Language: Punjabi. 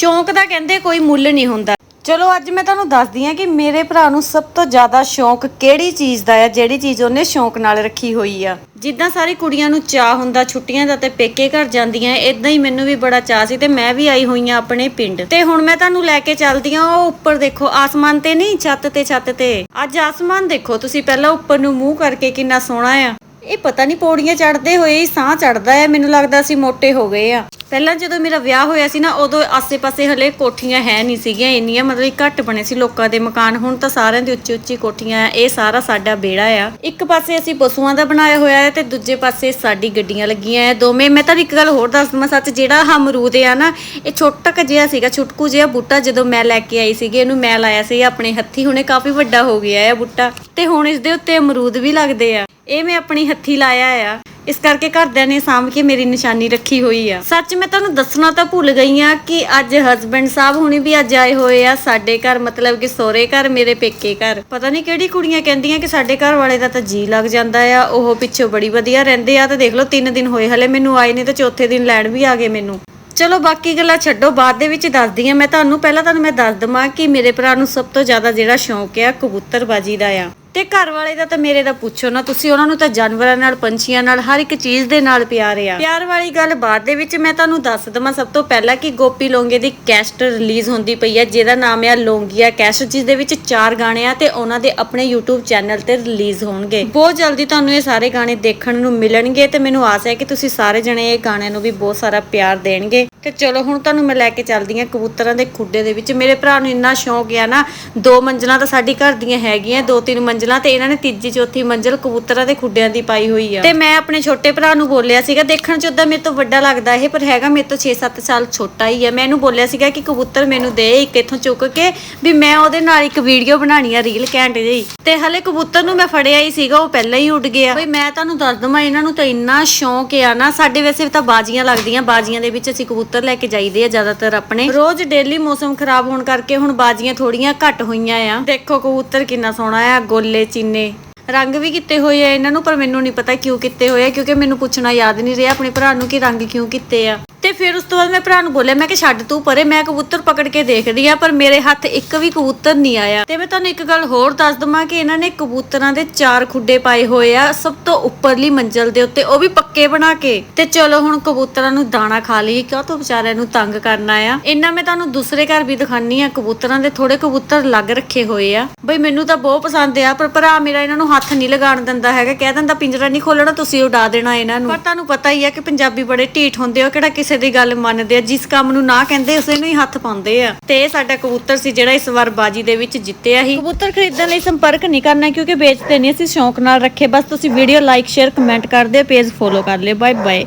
ਸ਼ੌਂਕ ਦਾ ਕਹਿੰਦੇ ਕੋਈ ਮੁੱਲ ਨਹੀਂ ਹੁੰਦਾ। ਚਲੋ ਅੱਜ ਮੈਂ ਤੁਹਾਨੂੰ ਦੱਸਦੀ ਹਾਂ ਕਿ ਮੇਰੇ ਭਰਾ ਨੂੰ ਸਭ ਤੋਂ ਜ਼ਿਆਦਾ ਸ਼ੌਂਕ ਕਿਹੜੀ ਚੀਜ਼ ਦਾ ਆ, ਜਿਹੜੀ ਚੀਜ਼ ਉਹਨੇ ਸ਼ੌਂਕ ਨਾਲ ਰੱਖੀ ਹੋਈ ਆ। ਜਿੱਦਾਂ ਸਾਰੀ ਕੁੜੀਆਂ ਨੂੰ ਚਾਹ ਹੁੰਦਾ, ਛੁੱਟੀਆਂ ਦਾ ਤੇ ਪੇਕੇ ਘਰ ਜਾਂਦੀਆਂ ਇਦਾਂ ਹੀ ਮੈਨੂੰ ਵੀ ਬੜਾ ਚਾਹ ਸੀ ਤੇ ਮੈਂ ਵੀ ਆਈ ਹੋਈ ਆ ਆਪਣੇ ਪਿੰਡ। ਤੇ ਹੁਣ ਮੈਂ ਤੁਹਾਨੂੰ ਲੈ ਕੇ ਚੱਲਦੀ ਆ ਉਹ ਉੱਪਰ ਦੇਖੋ, ਆਸਮਾਨ ਤੇ ਨਹੀਂ, ਛੱਤ ਤੇ ਛੱਤ ਤੇ। ਅੱਜ ਆਸਮਾਨ ਦੇਖੋ ਤੁਸੀਂ ਪਹਿਲਾਂ ਉੱਪਰ ਨੂੰ ਮੂੰਹ ਕਰਕੇ ਕਿੰਨਾ ਸੋਹਣਾ ਆ। ਇਹ ਪਤਾ ਨਹੀਂ ਪੌੜੀਆਂ ਚੜਦੇ ਹੋਏ ਹੀ ਸਾਹ ਚੜਦਾ ਹੈ ਮੈਨੂੰ ਲੱਗਦਾ ਅਸੀਂ ਮੋਟੇ ਹੋ ਗਏ ਆ। ਪਹਿਲਾਂ ਜਦੋਂ ਮੇਰਾ ਵਿਆਹ ਹੋਇਆ ਸੀ ਨਾ, ਉਦੋਂ ਆਸੇ-ਪਾਸੇ ਹਲੇ ਕੋਠੀਆਂ ਹੈ ਨਹੀਂ ਸੀਗੀਆਂ, ਇੰਨੀਆਂ ਮਤਲਬ ਘੱਟ ਬਣੇ ਸੀ ਲੋਕਾਂ ਦੇ ਮਕਾਨ। ਹੁਣ ਤਾਂ ਸਾਰਿਆਂ ਦੀ ਉੱਚੀ ਉੱਚੀ ਕੋਠੀਆਂ ਆ, ਇਹ ਸਾਰਾ ਸਾਡਾ ਬੇੜਾ ਆ। ਇੱਕ ਪਾਸੇ ਅਸੀਂ ਪਸ਼ੂਆਂ ਦਾ ਬਣਾਇਆ ਹੋਇਆ ਹੈ ਤੇ ਦੂਜੇ ਪਾਸੇ ਸਾਡੀ ਗੱਡੀਆਂ ਲੱਗੀਆਂ ਆ ਦੋਵੇਂ। ਮੈਂ ਤਾਂ ਇੱਕ ਗੱਲ ਹੋਰ ਦੱਸ ਦਵਾਂ ਸੱਚ, ਜਿਹੜਾ ਆਹ ਅਮਰੂਦ ਆ ਨਾ, ਇਹ ਛੋਟਾ ਕੁ ਜਿਹਾ ਸੀਗਾ, ਛੁਟਕੂ ਜਿਹਾ ਬੂਟਾ ਜਦੋਂ ਮੈਂ ਲੈ ਕੇ ਆਈ ਸੀਗੀ, ਇਹਨੂੰ ਮੈਂ ਲਾਇਆ ਸੀ ਆਪਣੇ ਹੱਥੀ ਹੁਣੇ ਕਾਫੀ ਵੱਡਾ ਹੋ ਗਿਆ ਹੈ ਬੂਟਾ। ਤੇ ਹੁਣ ਇਸ ਦੇ ਉੱਤੇ ਅਮਰੂਦ ਵੀ ਲੱਗਦੇ ਆ। ਇਹ ਮੈਂ ਆਪਣੀ ਹੱਥੀ ਲਾਇਆ ਆ। ਇਸ ਕਰਕੇ ਘਰਦਿਆਂ ਨੇ ਸਾਂਭ ਕੇ ਮੇਰੀ ਨਿਸ਼ਾਨੀ ਰੱਖੀ ਹੋਈ ਆ। ਸੱਚ ਮੈਂ ਤੁਹਾਨੂੰ ਦੱਸਣਾ ਤਾਂ ਭੁੱਲ ਗਈ ਆ ਕਿ ਅੱਜ ਹਸਬੰਡ ਸਾਹਿਬ ਹੁਣੀ ਵੀ ਅੱਜ ਆਏ ਹੋਏ ਆ ਸਾਡੇ ਘਰ, ਮਤਲਬ ਕਿ ਸੋਹਰੇ ਘਰ, ਮੇਰੇ ਪੇਕੇ ਘਰ। ਪਤਾ ਨਹੀਂ ਕਿਹੜੀ ਕੁੜੀਆਂ ਕਹਿੰਦੀਆਂ ਕਿ ਸਾਡੇ ਘਰ ਵਾਲੇ ਦਾ ਤਾਂ ਜੀ ਲੱਗ ਜਾਂਦਾ ਆ, ਉਹ ਪਿੱਛੋਂ ਬੜੀ ਵਧੀਆ ਰਹਿੰਦੇ ਆ। ਤੇ ਦੇਖ ਲਓ 3 ਦਿਨ ਹੋਏ, ਹਲੇ ਮੈਨੂੰ ਆਏ ਨੇ ਤਾਂ ਚੌਥੇ ਦਿਨ ਲੈਣ ਵੀ ਆ ਗਏ ਮੈਨੂੰ। ਚਲੋ, ਬਾਕੀ ਗੱਲਾਂ ਛੱਡੋ, ਬਾਅਦ ਦੇ ਵਿੱਚ ਦੱਸਦੀ ਆ। ਮੈਂ ਤੁਹਾਨੂੰ, ਪਹਿਲਾਂ ਤੁਹਾਨੂੰ ਮੈਂ ਦੱਸ ਦਵਾਂ ਕਿ ਮੇਰੇ ਭਰਾ ਨੂੰ ਸਭ ਤੋਂ ਜ਼ਿਆਦਾ ਜਿਹੜਾ ਸ਼ੌਂਕ ਆ, ਕਬੂਤਰਬਾਜੀ ਦਾ ਆ। ਤੇ ਘਰ ਵਾਲੇ ਦਾ ਤਾਂ ਮੇਰੇ ਦਾ ਪੁੱਛੋ ਨਾ, ਤੁਸੀਂ ਉਹਨਾਂ ਨੂੰ ਤਾਂ ਜਾਨਵਰਾਂ ਨਾਲ, ਪੰਛੀਆਂ ਨਾਲ, ਹਰ ਇੱਕ ਚੀਜ਼ ਦੇ ਨਾਲ ਪਿਆਰ ਆ। ਪਿਆਰ ਵਾਲੀ ਗੱਲ ਬਾਅਦ ਦੇ ਵਿੱਚ ਮੈਂ ਤੁਹਾਨੂੰ ਦੱਸ ਦਵਾਂ ਸਭ ਤੋਂ ਪਹਿਲਾਂ ਕਿ ਗੋਪੀ ਲੋਂਗੇ ਦੀ ਕੈਸਟ ਰਿਲੀਜ਼ ਹੁੰਦੀ ਪਈ ਹੈ ਜਿਹਦਾ ਨਾਮ ਆ ਲੋਂਗੀਆ ਕੈਸਟ ਜਿਸ ਦੇ ਵਿੱਚ ਚਾਰ ਗਾਣੇ ਆ ਤੇ ਉਹਨਾਂ ਦੇ ਆਪਣੇ YouTube ਚੈਨਲ ਤੇ ਰਿਲੀਜ਼ ਹੋਣਗੇ। ਬਹੁਤ ਜਲਦੀ ਤੁਹਾਨੂੰ ਇਹ ਸਾਰੇ ਗਾਣੇ ਦੇਖਣ ਨੂੰ ਮਿਲਣਗੇ ਤੇ ਮੈਨੂੰ ਆਸ ਹੈ ਕਿ ਤੁਸੀਂ ਸਾਰੇ ਜਣੇ ਇਹ ਗਾਣਿਆਂ ਨੂੰ ਵੀ ਬਹੁਤ ਸਾਰਾ ਪਿਆਰ ਦੇਣਗੇ। ਤੇ ਚਲੋ ਹੁਣ ਤੁਹਾਨੂੰ ਮੈਂ ਲੈ ਕੇ ਚੱਲਦੀ ਹਾਂ ਕਬੂਤਰਾਂ ਦੇ ਖੁੱਡੇ ਦੇ ਵਿੱਚ। ਮੇਰੇ ਭਰਾ ਨੂੰ ਇੰਨਾ ਸ਼ੌਂਕ ਆ ਨਾ, ਦੋ ਮੰਜ਼ਲਾਂ ਤਾਂ ਸਾਡੀ ਘਰ ਦੀਆਂ ਹੈਗੀਆਂ, ਦੋ ਤਿੰਨ ਮੰਜ਼ਲਾਂ ਤੇ ਇਹਨਾਂ ਨੇ ਤੀਜੀ, ਚੌਥੀ ਮੰਜ਼ਲ ਕਬੂਤਰਾਂ ਦੇ ਖੁੱਡਿਆਂ ਦੀ ਪਾਈ ਹੋਈ ਆ। ਤੇ ਮੈਂ ਆਪਣੇ ਛੋਟੇ ਭਰਾ ਨੂੰ ਬੋਲਿਆ ਸੀਗਾ, ਦੇਖਣ ਚ ਉਦਾਂ ਮੇਰੇ ਤੋਂ ਵੱਡਾ ਲੱਗਦਾ ਇਹ, ਪਰ ਹੈਗਾ ਮੇਰੇ ਤੋਂ 6-7 ਸਾਲ ਛੋਟਾ ਹੀ ਆ। ਮੈਂ ਇਹਨੂੰ ਬੋਲਿਆ ਸੀਗਾ ਕਿ ਕਬੂਤਰ ਮੈਨੂੰ ਦੇ ਇੱਕ ਇੱਥੋਂ ਚੁੱਕ ਕੇ, ਵੀ ਮੈਂ ਉਹਦੇ ਨਾਲ ਇੱਕ ਵੀਡੀਓ ਬਣਾਣੀ ਆ ਰੀਲ ਘੈਂਟ ਜਿਹੀ। ਤੇ ਹਲੇ ਕਬੂਤਰ ਨੂੰ ਮੈਂ ਫੜਿਆ ਹੀ ਸੀਗਾ, ਉਹ ਪਹਿਲਾਂ ਹੀ ਉੱਡ ਗਿਆ। ਬਈ ਮੈਂ ਤੁਹਾਨੂੰ ਦੱਸ ਦਵਾਂ, ਇਹਨਾਂ ਨੂੰ ਤਾਂ ਇੰਨਾ ਸ਼ੌਂਕ ਆ ਨਾ, ਸਾਡੇ ਵੈਸੇ ਤਾਂ ਬਾਜ਼ੀਆਂ ਲੱਗਦੀਆਂ, ਬਾਜ਼ੀਆਂ ਦੇ ਵਿੱਚ ਅਸੀਂ ਕਬੂਤਰ ਲੈ ਕੇ ਜਾਈਦੇ ਆ ਜ਼ਿਆਦਾਤਰ ਆਪਣੇ। ਰੋਜ਼ ਡੇਲੀ ਮੌਸਮ ਖਰਾਬ ਹੋਣ ਕਰਕੇ ਹੁਣ ਬਾਜ਼ੀਆਂ ਥੋੜੀਆਂ ਘੱਟ ਹੋਈਆਂ ਆ। ਦੇਖੋ ਕਬੂਤਰ ਕਿੰਨਾ ਸੋਹਣਾ ਆ, ਗੋਲੇ, ਚੀਨੇ। ਰੰਗ ਵੀ ਕੀਤੇ ਹੋਏ ਆ ਇਹਨਾਂ ਨੂੰ, ਪਰ ਮੈਨੂੰ ਨਹੀਂ ਪਤਾ ਕਿਉਂ ਕੀਤੇ ਹੋਏ ਆ, ਕਿਉਂਕਿ ਮੈਨੂੰ ਪੁੱਛਣਾ ਯਾਦ ਨਹੀਂ ਰਿਹਾ ਆਪਣੇ ਭਰਾ ਨੂੰ ਕਿ ਰੰਗ ਕਿਉਂ ਕੀਤੇ ਆ। ਤੇ ਫਿਰ ਉਸ ਤੋਂ ਬਾਅਦ ਮੈਂ ਭਰਾ ਨੂੰ ਬੋਲਿਆ, ਮੈਂ ਕਿ ਛੱਡ ਤੂੰ ਪਰੇ, ਮੈਂ ਕਬੂਤਰ ਪਕੜ ਕੇ ਦੇਖਦੀ ਆ, ਪਰ ਮੇਰੇ ਹੱਥ ਇੱਕ ਵੀ ਕਬੂਤਰ ਨਹੀਂ ਆਇਆ। ਤੇ ਮੈਂ ਤੁਹਾਨੂੰ ਇੱਕ ਗੱਲ ਹੋਰ ਦੱਸ ਦਵਾਂ ਕਿ ਇਹਨਾਂ ਨੇ ਕਬੂਤਰਾਂ ਦੇ ਚਾਰ ਖੁੱਡੇ ਪਾਏ ਹੋਏ ਆ, ਸਭ ਤੋਂ ਉੱਪਰਲੀ ਮੰਜ਼ਲ ਦੇ ਉੱਤੇ, ਉਹ ਵੀ ਪੱਕੇ ਬਣਾ ਕੇ। ਤੇ ਚਲੋ ਹੁਣ ਕਬੂਤਰਾਂ ਨੂੰ ਦਾਣਾ ਖਾ ਲਈ ਕਿਉਂ ਤੂੰ ਵਿਚਾਰਿਆਂ ਨੂੰ ਤੰਗ ਕਰਨਾ ਆ? ਇਹਨਾਂ ਮੈਂ ਤੁਹਾਨੂੰ ਦੂਸਰੇ ਘਰ ਵੀ ਦਿਖਾਨੀ ਆ, ਕਬੂਤਰਾਂ ਦੇ ਥੋੜੇ ਕਬੂਤਰ ਲੱਗ ਰੱਖੇ ਹੋਏ ਆ। ਬਈ ਮੈਨੂੰ ਤਾਂ ਬਹੁਤ ਪਸੰਦ ਆ, ਪਰ ਭਰਾ ਮੇਰਾ ਇਹਨਾਂ ਨੂੰ ਹੱਥ ਨਹੀਂ ਲਗਾਉਣ ਦਿੰਦਾ ਹੈਗਾ ਕਹਿ ਦਿੰਦਾ ਪਿੰਜਰਾ ਨਹੀਂ ਖੋਲਣਾ ਤੁਸੀਂ ਉਡਾ ਦੇਣਾ ਇਹਨਾਂ ਨੂੰ। ਪਰ ਤੁਹਾਨੂੰ ਪਤਾ ਹੀ ਆ ਕਿ ਪੰਜਾਬੀ ਬੜੇ ਢੀਠ ਹੁੰਦੇ ਆ ਕਿਹੜਾ ਕਿਸੇ ਦੀ ਗੱਲ ਮੰਨਦੇ ਆ ਜਿਸ ਕੰਮ ਨੂੰ ਨਾ ਕਹਿੰਦੇ ਉਸੇ ਨੂੰ ਹੀ ਹੱਥ ਪਾਉਂਦੇ ਆ। ਤੇ ਇਹ ਸਾਡਾ ਕਬੂਤਰ ਸੀ ਜਿਹੜਾ ਇਸ ਵਾਰ ਬਾਜੀ ਦੇ ਵਿੱਚ ਜਿੱਤਿਆ ਸੀ। ਕਬੂਤਰ ਖਰੀਦਣ ਲਈ ਸੰਪਰਕ ਨਹੀਂ ਕਰਨਾ ਕਿਉਂਕਿ ਵੇਚਦੇ ਨਹੀਂ ਅਸੀਂ ਸ਼ੌਂਕ ਨਾਲ ਰੱਖੇ। ਬਸ ਤੁਸੀਂ ਵੀਡੀਓ ਲਾਈਕ ਸ਼ੇਅਰ ਕਮੈਂਟ ਕਰ ਦਿਓ ਪੇਜ ਫੋਲੋ ਕਰ ਲਿਓ। Bye bye